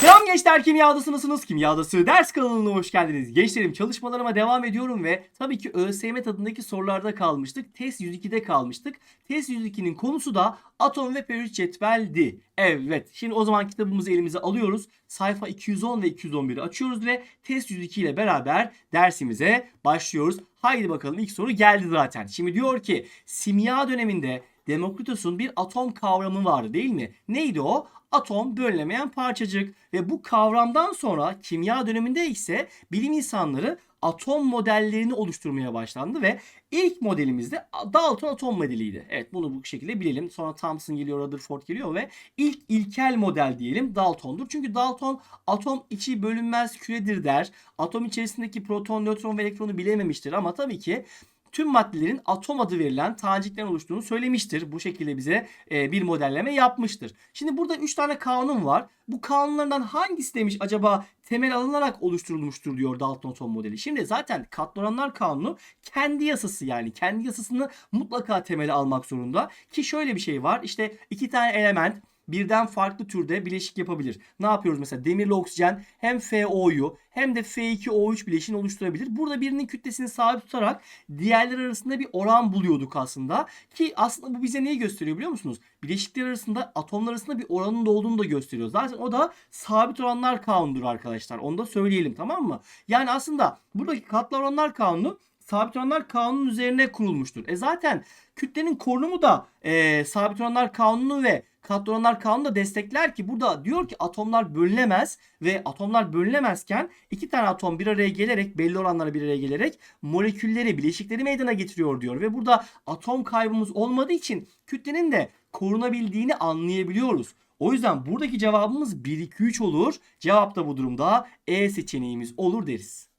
Selam gençler kimyadasınız kimyadası ders kanalına hoş geldiniz. Gençlerim çalışmalarıma devam ediyorum ve tabii ki ÖSYM tadındaki sorularda kalmıştık. Test 102'de kalmıştık. Test 102'nin konusu da atom ve periyodik cetveldi. Evet şimdi o zaman kitabımızı elimize alıyoruz. Sayfa 210 ve 211'i açıyoruz ve test 102 ile beraber dersimize başlıyoruz. Haydi bakalım ilk soru geldi zaten. Şimdi diyor ki simya döneminde Demokritos'un bir atom kavramı vardı değil mi? Neydi o? Atom bölünemeyen parçacık ve bu kavramdan sonra kimya döneminde ise bilim insanları atom modellerini oluşturmaya başlandı ve ilk modelimiz de Dalton atom modeliydi. Evet bunu bu şekilde bilelim. Sonra Thomson geliyor, Rutherford geliyor ve ilk ilkel model diyelim Dalton'dur. Çünkü Dalton atom içi bölünmez küredir der. Atom içerisindeki proton, nötron ve elektronu bilememiştir ama tabii ki tüm maddelerin atom adı verilen taneciklerin oluştuğunu söylemiştir. Bu şekilde bize e, bir modelleme yapmıştır. Şimdi burada 3 tane kanun var. Bu kanunlardan hangisi demiş acaba temel alınarak oluşturulmuştur diyor Dalton atom modeli. Şimdi zaten katloranlar kanunu kendi yasası yani kendi yasasını mutlaka temele almak zorunda. Ki şöyle bir şey var işte iki tane element birden farklı türde bileşik yapabilir. Ne yapıyoruz mesela demirli oksijen hem FO'yu hem de F2O3 bileşiğini oluşturabilir. Burada birinin kütlesini sabit tutarak diğerler arasında bir oran buluyorduk aslında. Ki aslında bu bize neyi gösteriyor biliyor musunuz? Bileşikler arasında atomlar arasında bir oranın da olduğunu da gösteriyor. Zaten o da sabit oranlar kanunudur arkadaşlar. Onu da söyleyelim tamam mı? Yani aslında buradaki katlı oranlar kanunu sabit oranlar kanunun üzerine kurulmuştur. E zaten kütlenin korunumu da e, sabit oranlar kanunu ve katlı oranlar kanunu da destekler ki burada diyor ki atomlar bölünemez ve atomlar bölünemezken iki tane atom bir araya gelerek belli oranlara bir araya gelerek molekülleri bileşikleri meydana getiriyor diyor ve burada atom kaybımız olmadığı için kütlenin de korunabildiğini anlayabiliyoruz. O yüzden buradaki cevabımız 1 2 3 olur. Cevap da bu durumda E seçeneğimiz olur deriz.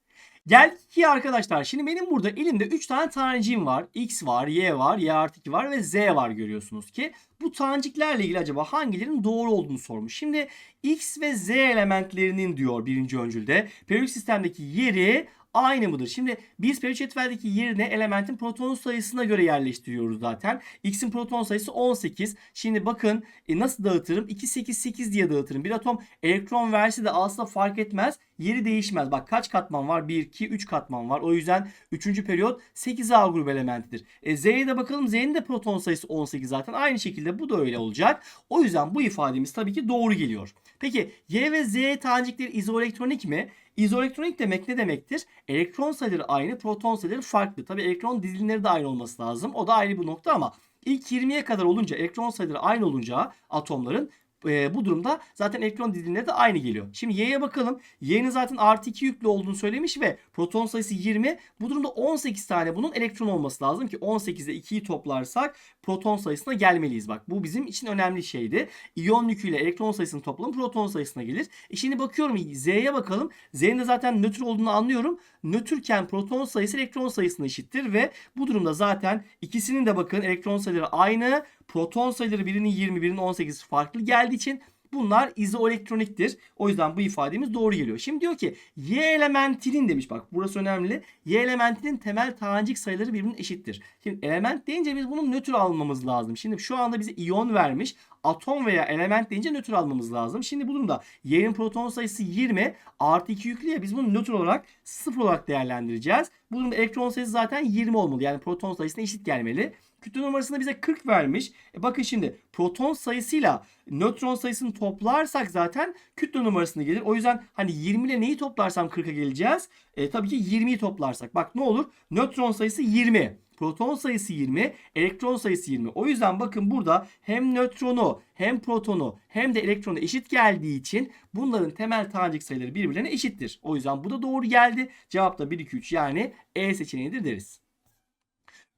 Gel ki arkadaşlar şimdi benim burada elimde 3 tane taneciğim var. X var, Y var, Y artı 2 var ve Z var görüyorsunuz ki. Bu taneciklerle ilgili acaba hangilerinin doğru olduğunu sormuş. Şimdi X ve Z elementlerinin diyor birinci öncülde periyodik sistemdeki yeri aynı mıdır? Şimdi biz periyodik cetveldeki yerine elementin proton sayısına göre yerleştiriyoruz zaten. X'in proton sayısı 18. Şimdi bakın e, nasıl dağıtırım? 2 8 8 diye dağıtırım. Bir atom elektron verse de alsa fark etmez. Yeri değişmez. Bak kaç katman var? 1 2 3 katman var. O yüzden 3. periyot 8A grubu elementidir. E, Z'ye de bakalım. Z'nin de proton sayısı 18 zaten. Aynı şekilde bu da öyle olacak. O yüzden bu ifademiz tabii ki doğru geliyor. Peki Y ve Z tanecikleri izoelektronik mi? İzoelektronik demek ne demektir? Elektron sayıları aynı, proton sayıları farklı. Tabii elektron dizilimleri de aynı olması lazım. O da ayrı bir nokta ama ilk 20'ye kadar olunca elektron sayıları aynı olunca atomların e, bu durumda zaten elektron dizilimleri de aynı geliyor. Şimdi Y'ye bakalım. Y'nin zaten artı 2 yüklü olduğunu söylemiş ve proton sayısı 20. Bu durumda 18 tane bunun elektron olması lazım ki 18'de 2'yi toplarsak proton sayısına gelmeliyiz. Bak bu bizim için önemli şeydi. İyon yüküyle elektron sayısının toplamı proton sayısına gelir. E şimdi bakıyorum Z'ye bakalım. Z'nin de zaten nötr olduğunu anlıyorum. Nötrken proton sayısı elektron sayısına eşittir ve bu durumda zaten ikisinin de bakın elektron sayıları aynı. Proton sayıları birinin 20 birinin 18 farklı geldiği için bunlar izoelektroniktir. O yüzden bu ifademiz doğru geliyor. Şimdi diyor ki Y elementinin demiş bak burası önemli. Y elementinin temel tanecik sayıları birbirinin eşittir. Şimdi element deyince biz bunun nötr almamız lazım. Şimdi şu anda bize iyon vermiş. Atom veya element deyince nötr almamız lazım. Şimdi bu durumda Y'nin proton sayısı 20 artı 2 yüklü ya biz bunu nötr olarak 0 olarak değerlendireceğiz. Bu durumda elektron sayısı zaten 20 olmalı. Yani proton sayısına eşit gelmeli. Kütle numarasında bize 40 vermiş. E bakın şimdi proton sayısıyla nötron sayısını toplarsak zaten kütle numarasını gelir. O yüzden hani 20 ile neyi toplarsam 40'a geleceğiz? E, tabii ki 20'yi toplarsak. Bak ne olur? Nötron sayısı 20. Proton sayısı 20, elektron sayısı 20. O yüzden bakın burada hem nötronu hem protonu hem de elektronu eşit geldiği için bunların temel tanecik sayıları birbirlerine eşittir. O yüzden bu da doğru geldi. Cevap da 1, 2, 3 yani E seçeneğidir deriz.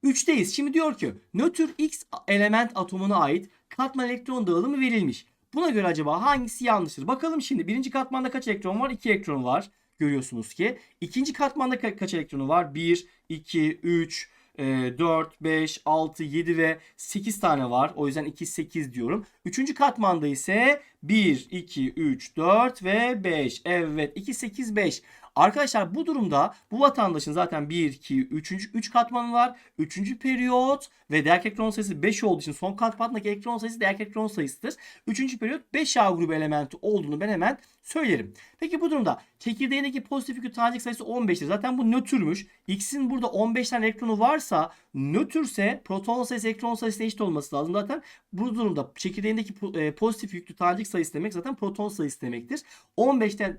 3'teyiz. Şimdi diyor ki nötr X element atomuna ait katman elektron dağılımı verilmiş. Buna göre acaba hangisi yanlıştır? Bakalım şimdi birinci katmanda kaç elektron var? 2 elektron var. Görüyorsunuz ki. İkinci katmanda ka- kaç elektronu var? 1, 2, 3, 4, 5, 6, 7 ve 8 tane var. O yüzden 2, 8 diyorum. Üçüncü katmanda ise 1, 2, 3, 4 ve 5. Evet 2, 8, 5. Arkadaşlar bu durumda bu vatandaşın zaten 1, 2, 3. 3 katmanı var. 3. periyot ve değer elektron sayısı 5 olduğu için son katmandaki elektron sayısı değer elektron sayısıdır. 3. periyot 5A grubu elementi olduğunu ben hemen söylerim. Peki bu durumda çekirdeğindeki pozitif yükü tanecik sayısı 15'tir. Zaten bu nötrmüş. X'in burada 15 tane elektronu varsa nötrse proton sayısı elektron sayısı eşit olması lazım. Zaten bu durumda çekirdeğindeki e, pozitif yüklü tanecik sayısı demek zaten proton sayısı demektir. 15 tane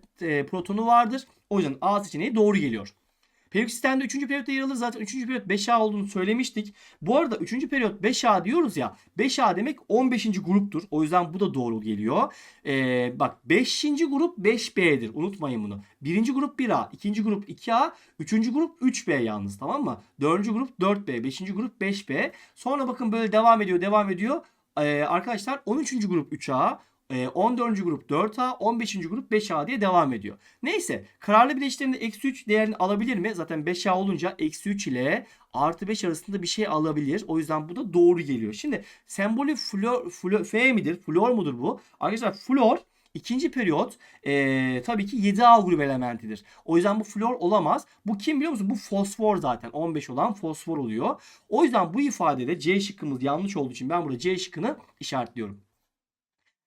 protonu vardır. O yüzden A seçeneği doğru geliyor. Periyodik sistemde 3. periyotta yer alır. Zaten 3. periyot 5A olduğunu söylemiştik. Bu arada 3. periyot 5A diyoruz ya. 5A demek 15. gruptur. O yüzden bu da doğru geliyor. Ee, bak 5. grup 5B'dir. Unutmayın bunu. 1. grup 1A, 2. grup 2A, 3. grup 3B yalnız tamam mı? 4. grup 4B, 5. grup 5B. Sonra bakın böyle devam ediyor, devam ediyor. Ee, arkadaşlar 13. grup 3A, e, 14. grup 4A, 15. grup 5A diye devam ediyor. Neyse kararlı bileşiklerinde eksi 3 değerini alabilir mi? Zaten 5A olunca eksi 3 ile artı 5 arasında bir şey alabilir. O yüzden bu da doğru geliyor. Şimdi sembolü flor, flor, F midir? Flor mudur bu? Arkadaşlar flor ikinci periyot e, tabii ki 7A grubu elementidir. O yüzden bu flor olamaz. Bu kim biliyor musun? Bu fosfor zaten. 15 olan fosfor oluyor. O yüzden bu ifadede C şıkkımız yanlış olduğu için ben burada C şıkkını işaretliyorum.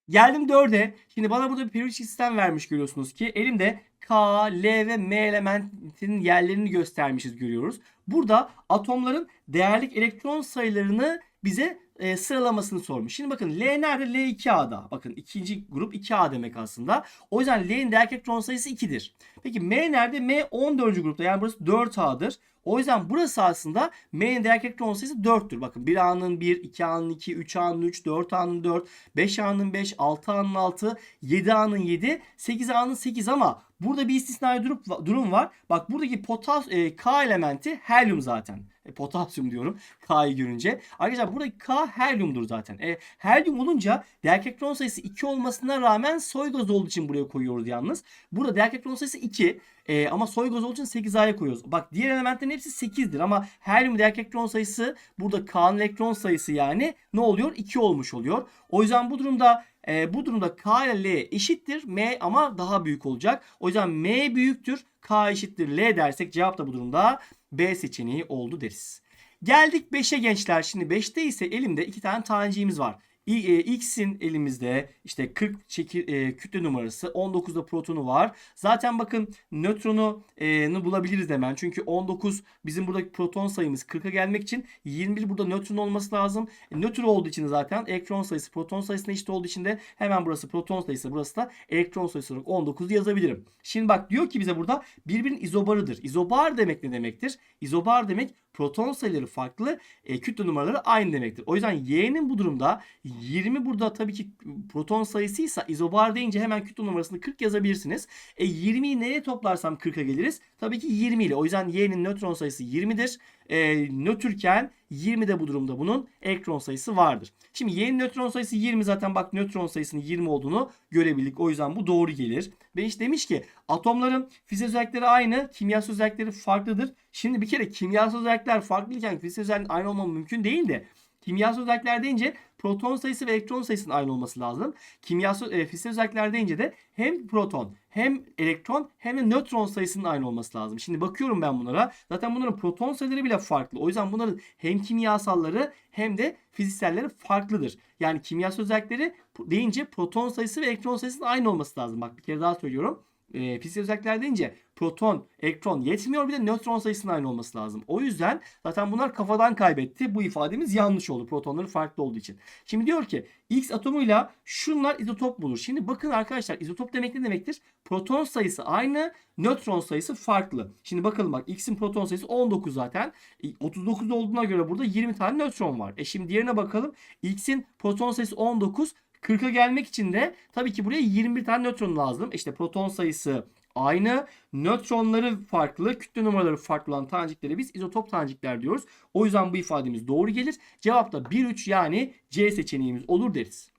Geldim 4'e. Şimdi bana burada bir periyodik sistem vermiş görüyorsunuz ki elimde K, L ve M elementinin yerlerini göstermişiz görüyoruz. Burada atomların değerlik elektron sayılarını bize e, sıralamasını sormuş. Şimdi bakın L nerede? L 2A'da. Bakın ikinci grup 2A demek aslında. O yüzden L'nin değerlik elektron sayısı 2'dir. Peki M nerede? M 14. grupta. Yani burası 4A'dır. O yüzden burası aslında M'nin değerlik elektron sayısı 4'tür. Bakın 1A'nın 1, 2A'nın 2, 3A'nın 3, 4A'nın 4, 5A'nın 5, 6A'nın 6, 7A'nın 7, 8A'nın 8 ama burada bir istisnai durum var. Bak buradaki potas e, K elementi helyum zaten. E, potasyum diyorum K'yı görünce. Arkadaşlar buradaki K helyumdur zaten. E, helyum olunca değerlik elektron sayısı 2 olmasına rağmen soy gazı olduğu için buraya koyuyoruz yalnız. Burada değerlik elektron sayısı 2. E, ama soy gazı olduğu için 8A'ya koyuyoruz. Bak diğer elementlerin hepsi 8'dir ama helyum değerlik elektron sayısı burada K'nın elektron sayısı yani ne oluyor? 2 olmuş oluyor. O yüzden bu durumda e, bu durumda K ile L eşittir. M ama daha büyük olacak. O yüzden M büyüktür. K eşittir L dersek cevap da bu durumda B seçeneği oldu deriz. Geldik 5'e gençler. Şimdi 5'te ise elimde iki tane taneciğimiz var. E, X'in elimizde işte 40 çekir, e, kütle numarası 19'da protonu var. Zaten bakın nötronu e, bulabiliriz hemen. Çünkü 19 bizim buradaki proton sayımız 40'a gelmek için 21 burada nötron olması lazım. E, nötr olduğu için zaten elektron sayısı proton sayısına eşit olduğu için de hemen burası proton sayısı burası da elektron sayısı olarak 19 yazabilirim. Şimdi bak diyor ki bize burada birbirinin izobarıdır. İzobar demek ne demektir? İzobar demek proton sayıları farklı, e, kütle numaraları aynı demektir. O yüzden Y'nin bu durumda 20 burada tabii ki proton sayısıysa izobar deyince hemen kütle numarasını 40 yazabilirsiniz. E 20'yi nereye toplarsam 40'a geliriz? Tabii ki 20 ile. O yüzden Y'nin nötron sayısı 20'dir. E, nötrken 20 de bu durumda bunun elektron sayısı vardır. Şimdi Y'nin nötron sayısı 20 zaten bak nötron sayısının 20 olduğunu görebildik. O yüzden bu doğru gelir. Ve işte demiş ki atomların fiziksel özellikleri aynı, kimyasal özellikleri farklıdır. Şimdi bir kere kimyasal özellikler farklıyken fiziksel özelliklerin aynı olmam mümkün değil de kimyasal özellikler deyince proton sayısı ve elektron sayısının aynı olması lazım. Kimyasal e, fiziksel özellikler deyince de hem proton hem elektron hem de nötron sayısının aynı olması lazım. Şimdi bakıyorum ben bunlara. Zaten bunların proton sayıları bile farklı. O yüzden bunların hem kimyasalları hem de fizikselleri farklıdır. Yani kimyasal özellikleri deyince proton sayısı ve elektron sayısının aynı olması lazım. Bak bir kere daha söylüyorum. E, fiziksel özellikler deyince proton, elektron yetmiyor bir de nötron sayısının aynı olması lazım. O yüzden zaten bunlar kafadan kaybetti. Bu ifademiz yanlış oldu. Protonları farklı olduğu için. Şimdi diyor ki X atomuyla şunlar izotop bulur. Şimdi bakın arkadaşlar izotop demek ne demektir? Proton sayısı aynı, nötron sayısı farklı. Şimdi bakalım bak X'in proton sayısı 19 zaten. 39 olduğuna göre burada 20 tane nötron var. E şimdi diğerine bakalım. X'in proton sayısı 19. 40'a gelmek için de tabii ki buraya 21 tane nötron lazım. İşte proton sayısı aynı. Nötronları farklı, kütle numaraları farklı olan taneciklere biz izotop tanecikler diyoruz. O yüzden bu ifademiz doğru gelir. Cevap da 1-3 yani C seçeneğimiz olur deriz.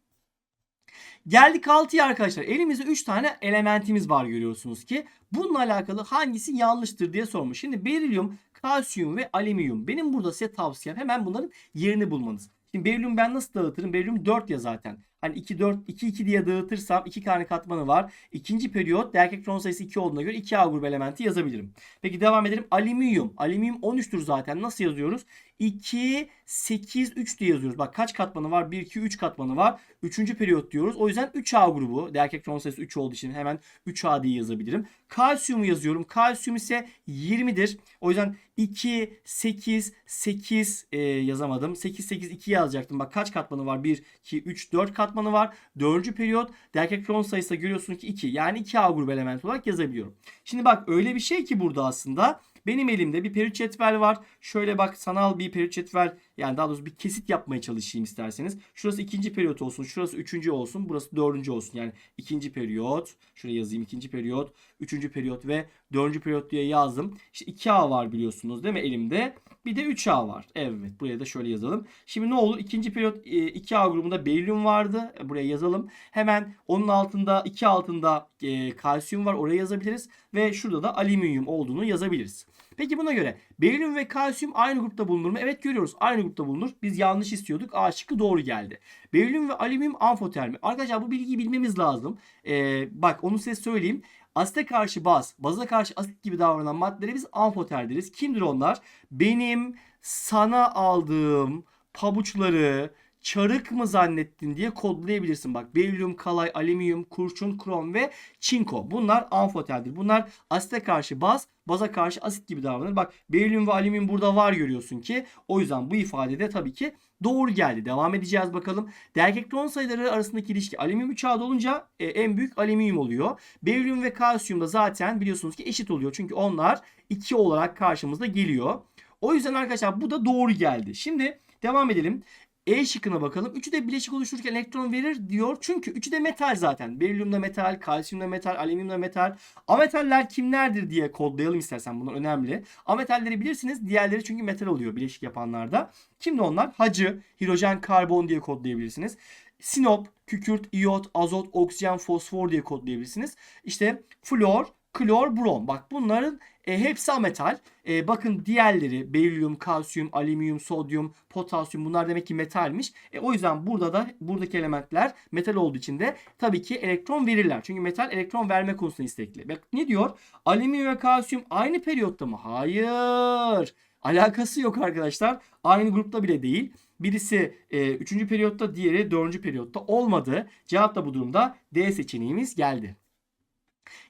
Geldik 6'ya arkadaşlar. Elimizde 3 tane elementimiz var görüyorsunuz ki. Bununla alakalı hangisi yanlıştır diye sormuş. Şimdi berilyum, kalsiyum ve alüminyum. Benim burada size tavsiyem hemen bunların yerini bulmanız. Şimdi berilyum ben nasıl dağıtırım? Berilyum 4 ya zaten. Hani 2 4 2 2 diye dağıtırsam 2 tane katmanı var. İkinci periyot değerli elektron sayısı 2 olduğuna göre 2A grubu elementi yazabilirim. Peki devam edelim. Alüminyum. Alüminyum 13'tür zaten. Nasıl yazıyoruz? 2 8 3 diye yazıyoruz. Bak kaç katmanı var? 1 2 3 katmanı var. Üçüncü periyot diyoruz. O yüzden 3A grubu. Değerli elektron sayısı 3 olduğu için hemen 3A diye yazabilirim. Kalsiyumu yazıyorum. Kalsiyum ise 20'dir. O yüzden 2 8 8 e, yazamadım. 8 8 2 yazacaktım. Bak kaç katmanı var? 1 2 3 4 katmanı var. Dördüncü periyot değerli elektron sayısı da görüyorsun ki 2. Yani 2A grubu element olarak yazabiliyorum. Şimdi bak öyle bir şey ki burada aslında benim elimde bir periyot cetvel var. Şöyle bak sanal bir periyot cetvel yani daha doğrusu bir kesit yapmaya çalışayım isterseniz. Şurası ikinci periyot olsun. Şurası üçüncü olsun. Burası dördüncü olsun. Yani ikinci periyot. Şuraya yazayım ikinci periyot. Üçüncü periyot ve dördüncü periyot diye yazdım. İşte 2A var biliyorsunuz değil mi elimde. Bir de 3A var. Evet buraya da şöyle yazalım. Şimdi ne olur? İkinci periyot 2A grubunda berilyum vardı. Buraya yazalım. Hemen onun altında 2 altında e, kalsiyum var. Oraya yazabiliriz. Ve şurada da alüminyum olduğunu yazabiliriz. Peki buna göre berilyum ve kalsiyum aynı grupta bulunur mu? Evet görüyoruz aynı grupta bulunur. Biz yanlış istiyorduk. A şıkkı doğru geldi. Berilyum ve alüminyum amfotermi. Arkadaşlar bu bilgiyi bilmemiz lazım. Ee, bak onu size söyleyeyim. Asite karşı baz, baza karşı asit gibi davranan maddelere biz amfoter deriz. Kimdir onlar? Benim sana aldığım pabuçları çarık mı zannettin diye kodlayabilirsin. Bak berilyum, kalay, alüminyum, kurşun, krom ve çinko. Bunlar amfoterdir. Bunlar asite karşı baz, baza karşı asit gibi davranır. Bak berilyum ve alüminyum burada var görüyorsun ki. O yüzden bu ifadede tabii ki doğru geldi. Devam edeceğiz bakalım. Değerli elektron sayıları arasındaki ilişki alüminyum 3 A'da olunca e, en büyük alüminyum oluyor. Berilyum ve kalsiyum da zaten biliyorsunuz ki eşit oluyor. Çünkü onlar 2 olarak karşımızda geliyor. O yüzden arkadaşlar bu da doğru geldi. Şimdi devam edelim. E şıkkına bakalım. Üçü de bileşik oluştururken elektron verir diyor. Çünkü üçü de metal zaten. Berilyum da metal, kalsiyum da metal, alüminyum da metal. Ametaller kimlerdir diye kodlayalım istersen. Bunlar önemli. Ametalleri bilirsiniz. Diğerleri çünkü metal oluyor bileşik yapanlarda. Kimdi onlar? Hacı, hidrojen, karbon diye kodlayabilirsiniz. Sinop, kükürt, iyot, azot, oksijen, fosfor diye kodlayabilirsiniz. İşte flor, klor, brom. Bak bunların e, hepsi ametal. E, bakın diğerleri berilyum, kalsiyum, alüminyum, sodyum, potasyum bunlar demek ki metalmiş. E, o yüzden burada da buradaki elementler metal olduğu için de tabii ki elektron verirler. Çünkü metal elektron verme konusunda istekli. Bak ne diyor? Alüminyum ve kalsiyum aynı periyotta mı? Hayır. Alakası yok arkadaşlar. Aynı grupta bile değil. Birisi 3. E, periyotta, diğeri 4. periyotta olmadı. Cevap da bu durumda D seçeneğimiz geldi.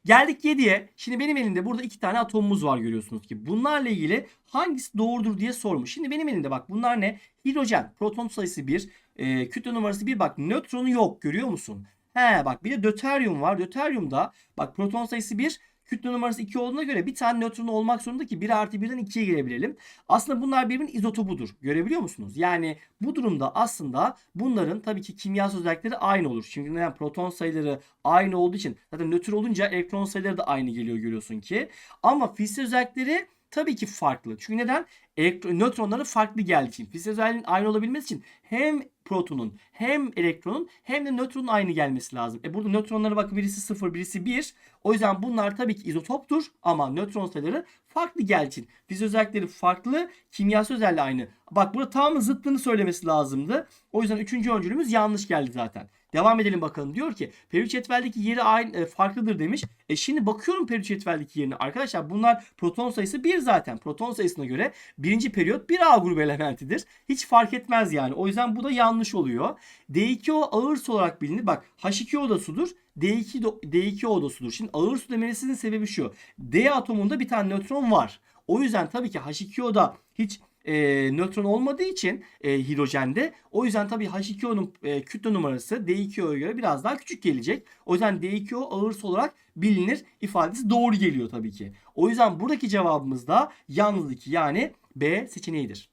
Geldik 7'ye. Şimdi benim elimde burada iki tane atomumuz var görüyorsunuz ki. Bunlarla ilgili hangisi doğrudur diye sormuş. Şimdi benim elimde bak bunlar ne? Hidrojen. Proton sayısı 1. E, kütle numarası 1. Bak nötronu yok görüyor musun? He bak bir de döteryum var. Döteryumda bak proton sayısı 1. Kütle numarası 2 olduğuna göre bir tane nötron olmak zorunda ki 1 artı 1'den 2'ye girebilelim. Aslında bunlar birbirinin izotopudur. Görebiliyor musunuz? Yani bu durumda aslında bunların tabii ki kimyasal özellikleri aynı olur. Çünkü neden? Proton sayıları aynı olduğu için zaten nötr olunca elektron sayıları da aynı geliyor görüyorsun ki. Ama fiziksel özellikleri tabii ki farklı. Çünkü neden? Elektron, nötronları farklı geldiği için. Fiziksel özelliğin aynı olabilmesi için hem protonun hem elektronun hem de nötronun aynı gelmesi lazım. E burada nötronlara bakın birisi 0 birisi 1. O yüzden bunlar tabii ki izotoptur ama nötron sayıları farklı geldiği için. Fiziksel özellikleri farklı, kimyasal özelliği aynı. Bak burada tam zıttını söylemesi lazımdı. O yüzden üçüncü öncülümüz yanlış geldi zaten. Devam edelim bakalım. Diyor ki periyot cetveldeki yeri aynı e, farklıdır demiş. E şimdi bakıyorum periyot cetveldeki yerine. Arkadaşlar bunlar proton sayısı 1 zaten. Proton sayısına göre birinci periyot 1A grubu elementidir. Hiç fark etmez yani. O yüzden bu da yanlış oluyor. D2O ağır su olarak bilinir. Bak H2O da sudur. D2 D2O da sudur. Şimdi ağır su demesinin sebebi şu. D atomunda bir tane nötron var. O yüzden tabii ki H2O'da hiç e, nötron olmadığı için e, hidrojende o yüzden tabii H2O'nun e, kütle numarası D2O'ya göre biraz daha küçük gelecek. O yüzden D2O ağır su olarak bilinir ifadesi doğru geliyor tabii ki. O yüzden buradaki cevabımız da yalnız 2 yani B seçeneğidir.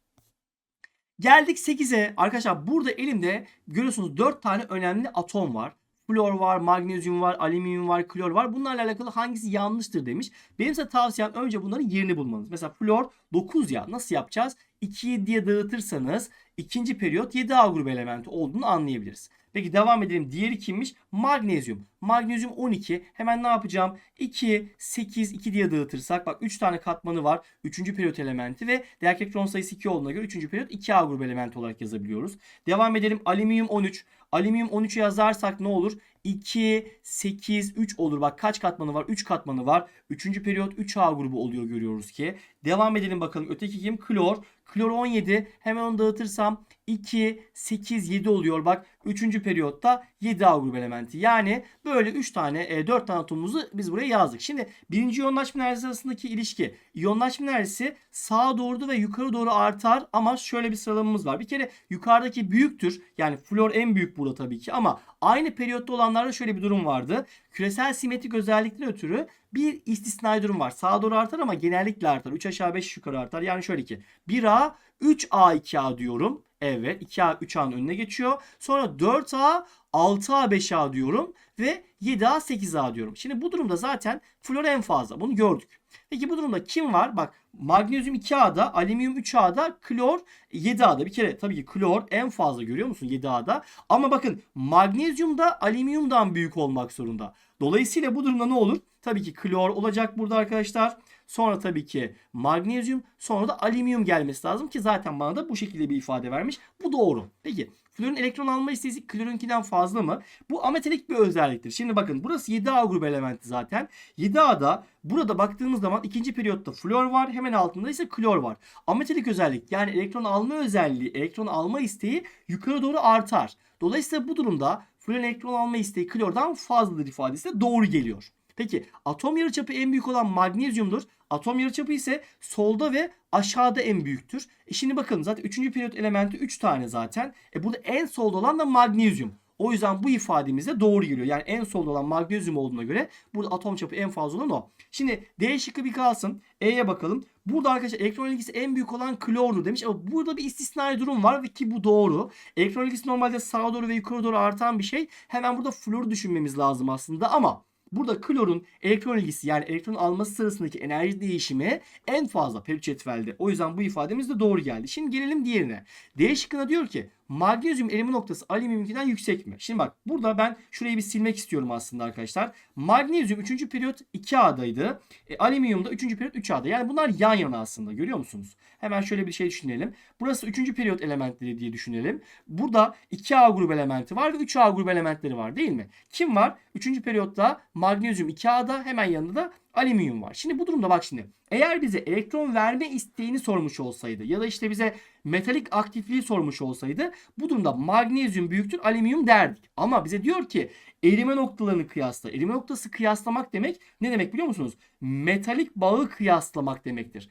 Geldik 8'e. Arkadaşlar burada elimde görüyorsunuz 4 tane önemli atom var. Flor var, magnezyum var, alüminyum var, klor var. Bunlarla alakalı hangisi yanlıştır demiş. Benim size tavsiyem önce bunların yerini bulmanız. Mesela flor 9 ya. Nasıl yapacağız? 2'yi diye dağıtırsanız ikinci periyot 7A grubu elementi olduğunu anlayabiliriz. Peki devam edelim. Diğeri kimmiş? Magnezyum. Magnezyum 12. Hemen ne yapacağım? 2, 8, 2 diye dağıtırsak bak 3 tane katmanı var. 3. periyot elementi ve değer elektron sayısı 2 olduğuna göre 3. periyot 2A grubu elementi olarak yazabiliyoruz. Devam edelim. Alüminyum 13. alüminyum 13'ü yazarsak ne olur? 2, 8, 3 olur. Bak kaç katmanı var? 3 katmanı var. Üçüncü periyot 3A grubu oluyor görüyoruz ki. Devam edelim bakalım. Öteki kim? Klor. Klor 17. Hemen onu dağıtırsam 2, 8, 7 oluyor. Bak 3. periyotta 7A grubu elementi. Yani böyle 3 tane, e, 4 tane atomumuzu biz buraya yazdık. Şimdi birinci iyonlaşma enerjisi arasındaki ilişki. İyonlaşma enerjisi sağa doğru ve yukarı doğru artar ama şöyle bir sıralamamız var. Bir kere yukarıdaki büyüktür. Yani flor en büyük burada tabii ki ama aynı periyotta olanlarda şöyle bir durum vardı. Küresel simetrik özellikten ötürü bir istisnai durum var. Sağa doğru artar ama genellikle artar. 3 aşağı 5 yukarı artar. Yani şöyle ki 1A 3A 2A diyorum. Evet 2A 3A'nın önüne geçiyor. Sonra 4A 6A 5A diyorum ve 7A 8A diyorum. Şimdi bu durumda zaten flor en fazla. Bunu gördük. Peki bu durumda kim var? Bak magnezyum 2A'da, alüminyum 3A'da, klor 7A'da. Bir kere tabii ki klor en fazla görüyor musun 7A'da? Ama bakın magnezyum da alüminyumdan büyük olmak zorunda. Dolayısıyla bu durumda ne olur? Tabii ki klor olacak burada arkadaşlar. Sonra tabii ki magnezyum, sonra da alüminyum gelmesi lazım ki zaten bana da bu şekilde bir ifade vermiş. Bu doğru. Peki florun elektron alma isteği klorunkinden fazla mı? Bu ametalik bir özelliktir. Şimdi bakın burası 7A grubu elementi zaten. 7A'da burada baktığımız zaman ikinci periyotta flor var. Hemen altında ise klor var. Ametalik özellik yani elektron alma özelliği, elektron alma isteği yukarı doğru artar. Dolayısıyla bu durumda florun elektron alma isteği klordan fazladır ifadesi de doğru geliyor. Peki atom yarıçapı en büyük olan magnezyumdur. Atom yarıçapı ise solda ve aşağıda en büyüktür. E şimdi bakın zaten 3. periyot elementi 3 tane zaten. E burada en solda olan da magnezyum. O yüzden bu ifademize doğru geliyor. Yani en solda olan magnezyum olduğuna göre burada atom çapı en fazla olan o. Şimdi D şıkkı bir kalsın. E'ye bakalım. Burada arkadaşlar elektron ilgisi en büyük olan klordur demiş ama burada bir istisnai durum var ve ki bu doğru. Elektron ilgisi normalde sağa doğru ve yukarı doğru artan bir şey. Hemen burada flor düşünmemiz lazım aslında ama Burada klorun elektron ilgisi yani elektron alması sırasındaki enerji değişimi en fazla periyot cetvelde. O yüzden bu ifademiz de doğru geldi. Şimdi gelelim diğerine. D şıkkına diyor ki magnezyum erime noktası alüminyumkinden yüksek mi? Şimdi bak burada ben şurayı bir silmek istiyorum aslında arkadaşlar. Magnezyum 3. periyot 2A'daydı. E, alüminyum da 3. periyot 3A'da. Yani bunlar yan yana aslında görüyor musunuz? Hemen şöyle bir şey düşünelim. Burası 3. periyot elementleri diye düşünelim. Burada 2A grubu elementi var ve 3A grubu elementleri var değil mi? Kim var? 3. periyotta magnezyum 2A'da hemen yanında da alüminyum var. Şimdi bu durumda bak şimdi. Eğer bize elektron verme isteğini sormuş olsaydı ya da işte bize metalik aktifliği sormuş olsaydı bu durumda magnezyum büyüktür alüminyum derdik. Ama bize diyor ki erime noktalarını kıyasla. Erime noktası kıyaslamak demek ne demek biliyor musunuz? Metalik bağı kıyaslamak demektir.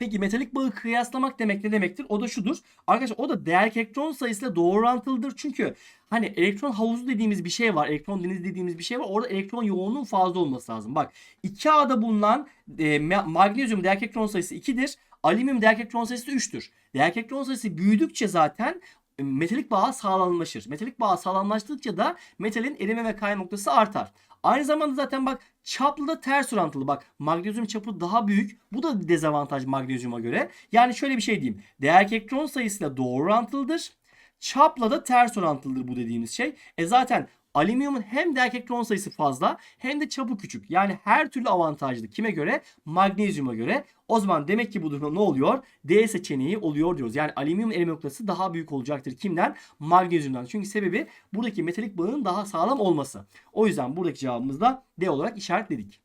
Peki metalik bağı kıyaslamak demek ne demektir? O da şudur. Arkadaşlar o da değer elektron sayısıyla doğru orantılıdır. Çünkü hani elektron havuzu dediğimiz bir şey var. Elektron denizi dediğimiz bir şey var. Orada elektron yoğunluğun fazla olması lazım. Bak 2A'da bulunan e, magnezyum değer elektron sayısı 2'dir. Alüminyum değer elektron sayısı 3'tür. Değer elektron sayısı büyüdükçe zaten e, metalik bağ sağlamlaşır. Metalik bağ sağlamlaştıkça da metalin erime ve kayma noktası artar. Aynı zamanda zaten bak çaplı da ters orantılı. Bak magnezyum çapı daha büyük. Bu da dezavantaj magnezyuma göre. Yani şöyle bir şey diyeyim. Değer elektron sayısıyla doğru orantılıdır. Çapla da ters orantılıdır bu dediğimiz şey. E zaten Alüminyumun hem de elektron sayısı fazla hem de çapı küçük. Yani her türlü avantajlı. Kime göre? Magnezyuma göre. O zaman demek ki bu durumda ne oluyor? D seçeneği oluyor diyoruz. Yani alüminyum erime noktası daha büyük olacaktır. Kimden? Magnezyumdan. Çünkü sebebi buradaki metalik bağın daha sağlam olması. O yüzden buradaki cevabımız da D olarak işaretledik.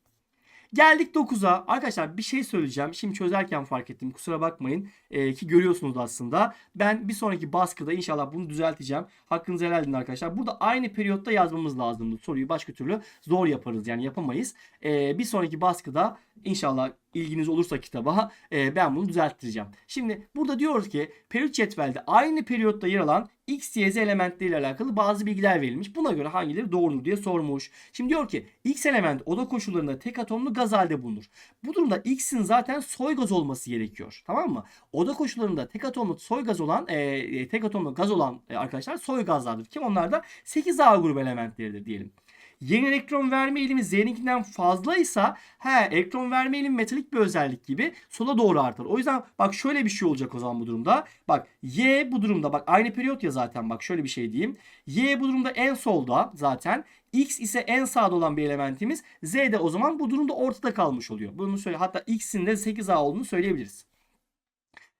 Geldik 9'a. Arkadaşlar bir şey söyleyeceğim. Şimdi çözerken fark ettim. Kusura bakmayın. Ee, ki görüyorsunuz aslında. Ben bir sonraki baskıda inşallah bunu düzelteceğim. Hakkınızı helal edin arkadaşlar. Burada aynı periyotta yazmamız lazımdı. Soruyu başka türlü zor yaparız. Yani yapamayız. Ee, bir sonraki baskıda inşallah ilginiz olursa kitaba e, ben bunu düzelttireceğim. Şimdi burada diyoruz ki periyot cetvelde aynı periyotta yer alan X, Y, Z elementleriyle alakalı bazı bilgiler verilmiş. Buna göre hangileri doğrudur diye sormuş. Şimdi diyor ki X element oda koşullarında tek atomlu gaz halde bulunur. Bu durumda X'in zaten soy gaz olması gerekiyor. Tamam mı? Oda koşullarında tek atomlu soy gaz olan e, tek atomlu gaz olan e, arkadaşlar soy gazlardır. Kim onlar da 8A grubu elementleridir diyelim. Yeni elektron verme eğilimi Z'ninkinden fazlaysa he elektron verme eğilimi metalik bir özellik gibi sola doğru artar. O yüzden bak şöyle bir şey olacak o zaman bu durumda. Bak Y bu durumda bak aynı periyot ya zaten bak şöyle bir şey diyeyim. Y bu durumda en solda zaten. X ise en sağda olan bir elementimiz. Z de o zaman bu durumda ortada kalmış oluyor. Bunu söyle hatta X'in de 8A olduğunu söyleyebiliriz.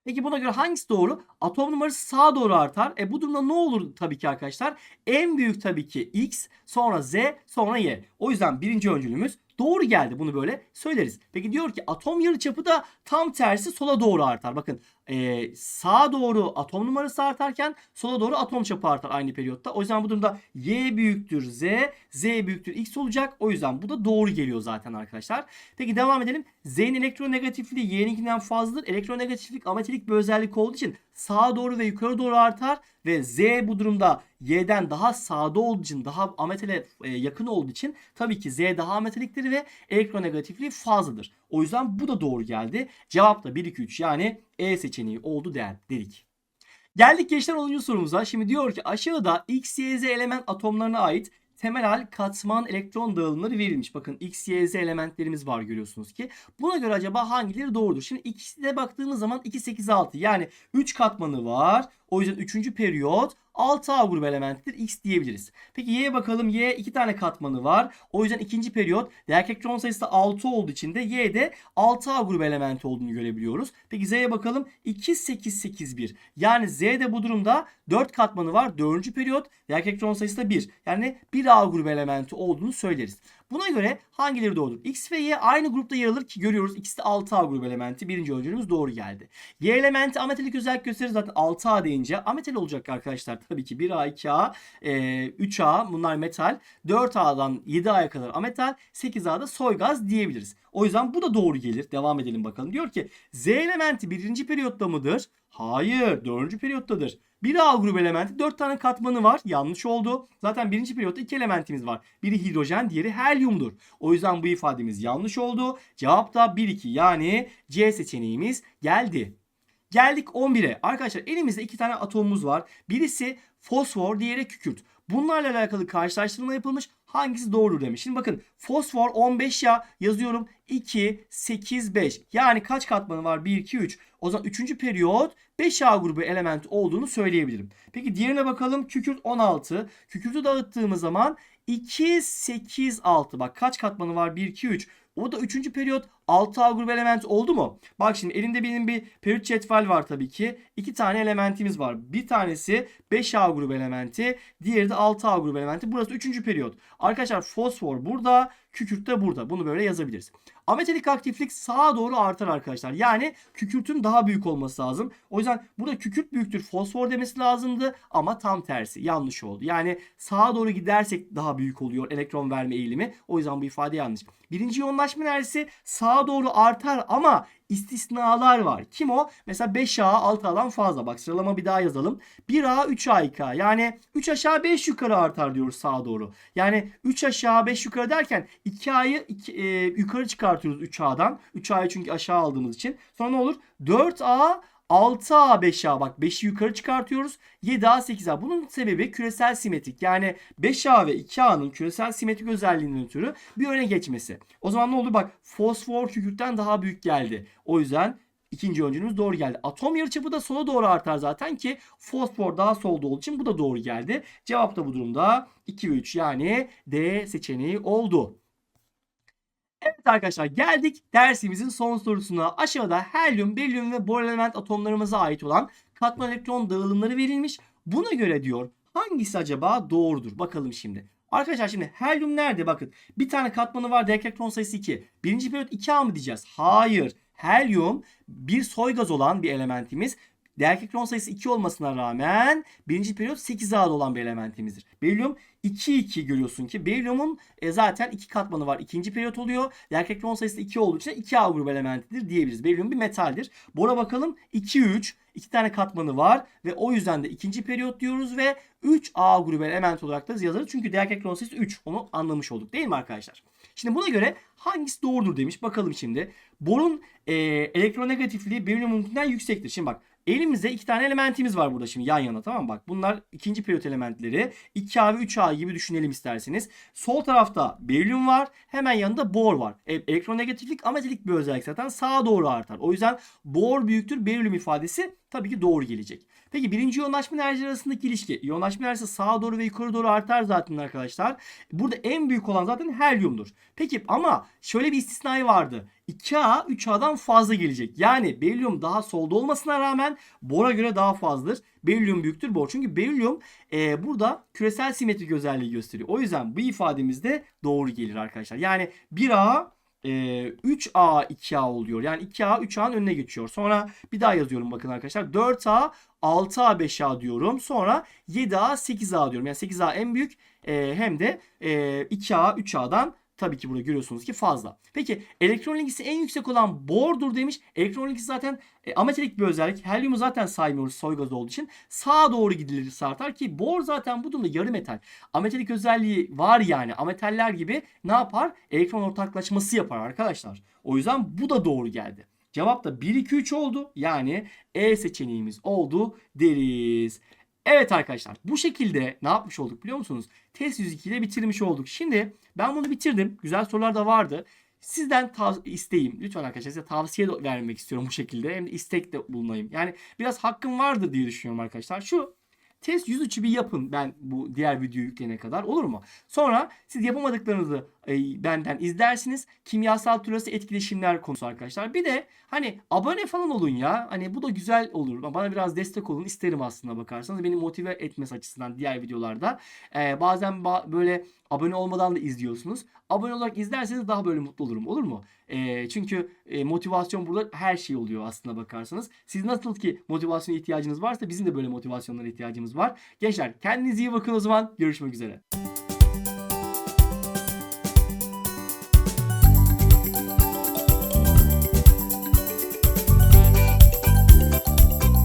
Peki buna göre hangisi doğru? Atom numarası sağa doğru artar. E bu durumda ne olur tabii ki arkadaşlar? En büyük tabii ki X, sonra Z, sonra Y. O yüzden birinci öncülümüz doğru geldi. Bunu böyle söyleriz. Peki diyor ki atom yarıçapı da tam tersi sola doğru artar. Bakın e, sağa doğru atom numarası artarken sola doğru atom çapı artar aynı periyotta. O yüzden bu durumda Y büyüktür Z, Z büyüktür X olacak. O yüzden bu da doğru geliyor zaten arkadaşlar. Peki devam edelim. Z'nin elektronegatifliği Y'ninkinden fazladır. Elektronegatiflik ametalik bir özellik olduğu için sağa doğru ve yukarı doğru artar ve Z bu durumda Y'den daha sağda olduğu için daha ametale e, yakın olduğu için tabii ki Z daha ametaliktir ve elektronegatifliği fazladır. O yüzden bu da doğru geldi. Cevap da 1 2 3 yani E seçeneği oldu der dedik. Geldik gençler 10. sorumuza. Şimdi diyor ki aşağıda X, Y, Z element atomlarına ait temel hal katman elektron dağılımları verilmiş. Bakın X, Y, Z elementlerimiz var görüyorsunuz ki. Buna göre acaba hangileri doğrudur? Şimdi ikisine baktığımız zaman 2, 8, 6 yani 3 katmanı var. O yüzden 3. periyot 6A grubu elementtir. X diyebiliriz. Peki Y'ye bakalım. Y 2 tane katmanı var. O yüzden ikinci periyot değerli elektron sayısı da 6 olduğu için de Y'de 6A grubu elementi olduğunu görebiliyoruz. Peki Z'ye bakalım. 2, 8, 8, 1. Yani Z'de bu durumda 4 katmanı var. 4. periyot değerli elektron sayısı da 1. Yani 1A grubu elementi olduğunu söyleriz. Buna göre hangileri doğrudur? X ve Y aynı grupta yer alır ki görüyoruz. İkisi de 6A grubu elementi. Birinci öncülümüz doğru geldi. Y elementi ametalik özellik gösterir zaten 6A deyince ametal olacak arkadaşlar. Tabii ki 1A, 2A, e, 3A bunlar metal. 4A'dan 7A'ya kadar ametal. 8A'da soy gaz diyebiliriz. O yüzden bu da doğru gelir. Devam edelim bakalım. Diyor ki Z elementi birinci periyotta mıdır? Hayır. Dördüncü periyottadır. Bir A grubu elementi 4 tane katmanı var. Yanlış oldu. Zaten birinci periyotta 2 elementimiz var. Biri hidrojen, diğeri helyumdur. O yüzden bu ifademiz yanlış oldu. Cevap da 1-2 yani C seçeneğimiz geldi. Geldik 11'e. Arkadaşlar elimizde iki tane atomumuz var. Birisi fosfor, diğeri kükürt. Bunlarla alakalı karşılaştırma yapılmış. Hangisi doğrudur demiş. Şimdi bakın fosfor 15 ya yazıyorum 2, 8, 5. Yani kaç katmanı var? 1, 2, 3. O zaman 3. periyot 5A grubu element olduğunu söyleyebilirim. Peki diğerine bakalım. Kükürt 16. Kükürtü dağıttığımız zaman 2, 8, 6. Bak kaç katmanı var? 1, 2, 3. O da 3. periyot 6A grubu element oldu mu? Bak şimdi elimde benim bir periyot cetvel var tabii ki. İki tane elementimiz var. Bir tanesi 5A grubu elementi. Diğeri de 6A grubu elementi. Burası 3. periyot. Arkadaşlar fosfor burada. Kükürt de burada. Bunu böyle yazabiliriz. Ametalik aktiflik sağa doğru artar arkadaşlar. Yani kükürtün daha büyük olması lazım. O yüzden burada kükürt büyüktür fosfor demesi lazımdı ama tam tersi yanlış oldu. Yani sağa doğru gidersek daha büyük oluyor elektron verme eğilimi. O yüzden bu ifade yanlış. Birinci yoğunlaşma enerjisi sağa doğru artar ama istisnalar var. Kim o? Mesela 5A 6A'dan fazla. Bak sıralama bir daha yazalım. 1A 3A 2A. Yani 3 aşağı 5 yukarı artar diyoruz sağa doğru. Yani 3 aşağı 5 yukarı derken 2A'yı e, yukarı çıkartıyoruz 3A'dan. 3A'yı çünkü aşağı aldığımız için. Sonra ne olur? 4A 6A 5A bak 5'i yukarı çıkartıyoruz. 7A 8A. Bunun sebebi küresel simetrik. Yani 5A ve 2A'nın küresel simetrik özelliğinden ötürü bir öne geçmesi. O zaman ne oldu? Bak fosfor kükürtten daha büyük geldi. O yüzden ikinci öncülümüz doğru geldi. Atom yarıçapı da sola doğru artar zaten ki fosfor daha solda olduğu için bu da doğru geldi. Cevap da bu durumda 2 ve 3 yani D seçeneği oldu. Evet arkadaşlar geldik dersimizin son sorusuna. Aşağıda helyum, berilyum ve bor element atomlarımıza ait olan katman elektron dağılımları verilmiş. Buna göre diyor hangisi acaba doğrudur? Bakalım şimdi. Arkadaşlar şimdi helyum nerede? Bakın bir tane katmanı var. Değerli elektron sayısı 2. Birinci periyot 2A mı diyeceğiz? Hayır. Helyum bir soy gaz olan bir elementimiz. Değerli elektron sayısı 2 olmasına rağmen birinci periyot 8A'da olan bir elementimizdir. Berilyum 2-2 görüyorsun ki berilyumun e, zaten 2 katmanı var. İkinci periyot oluyor. Değerli elektron sayısı 2 olduğu için 2A grubu elementidir diyebiliriz. Berilyum bir metaldir. Bora bakalım 2-3. 2 tane katmanı var ve o yüzden de ikinci periyot diyoruz ve 3A grubu element olarak da yazarız. Çünkü değerli elektron sayısı 3. Onu anlamış olduk değil mi arkadaşlar? Şimdi buna göre hangisi doğrudur demiş. Bakalım şimdi. Borun e, elektronegatifliği berilyumunkinden yüksektir. Şimdi bak Elimizde iki tane elementimiz var burada şimdi yan yana tamam mı? Bak bunlar ikinci periyot elementleri. 2A ve 3A gibi düşünelim isterseniz. Sol tarafta berilyum var. Hemen yanında bor var. E, elektronegatiflik ametalik bir özellik zaten sağa doğru artar. O yüzden bor büyüktür berilyum ifadesi tabii ki doğru gelecek. Peki birinci yoğunlaşma enerjileri arasındaki ilişki. Yoğunlaşma enerjisi sağa doğru ve yukarı doğru artar zaten arkadaşlar. Burada en büyük olan zaten helyumdur. Peki ama şöyle bir istisnai vardı. 2A 3A'dan fazla gelecek. Yani berilyum daha solda olmasına rağmen bora göre daha fazladır. Berilyum büyüktür bor. Çünkü berilyum e, burada küresel simetrik özelliği gösteriyor. O yüzden bu ifademiz de doğru gelir arkadaşlar. Yani 1A e, 3A 2A oluyor. Yani 2A 3A'nın önüne geçiyor. Sonra bir daha yazıyorum bakın arkadaşlar. 4A 6A 5A diyorum. Sonra 7A 8A diyorum. Yani 8A en büyük e, hem de e, 2A 3A'dan tabii ki burada görüyorsunuz ki fazla. Peki elektron ilgisi en yüksek olan bordur demiş. Elektron ilgisi zaten e, ametrik bir özellik. Helyumu zaten saymıyoruz soy gazı olduğu için. Sağa doğru gidilirse artar ki bor zaten bu durumda yarı metal. Ametrik özelliği var yani. Ametaller gibi ne yapar? Elektron ortaklaşması yapar arkadaşlar. O yüzden bu da doğru geldi. Cevap da 1 2 3 oldu. Yani E seçeneğimiz oldu deriz. Evet arkadaşlar bu şekilde ne yapmış olduk biliyor musunuz? Test 102 ile bitirmiş olduk. Şimdi ben bunu bitirdim. Güzel sorular da vardı. Sizden isteğim lütfen arkadaşlar size tavsiye vermek istiyorum bu şekilde. Hem de istek de bulunayım. Yani biraz hakkım vardır diye düşünüyorum arkadaşlar. Şu test 103'ü bir yapın ben bu diğer videoyu yükleyene kadar olur mu? Sonra siz yapamadıklarınızı e, benden izlersiniz. Kimyasal türesi etkileşimler konusu arkadaşlar. Bir de hani abone falan olun ya. Hani bu da güzel olur. Bana biraz destek olun isterim aslında bakarsanız. Beni motive etmesi açısından diğer videolarda. Ee, bazen ba- böyle abone olmadan da izliyorsunuz. Abone olarak izlerseniz daha böyle mutlu olurum. Olur mu? Ee, çünkü e, motivasyon burada her şey oluyor aslında bakarsanız. Siz nasıl ki motivasyona ihtiyacınız varsa bizim de böyle motivasyonlara ihtiyacımız var. Gençler kendinize iyi bakın o zaman. Görüşmek üzere.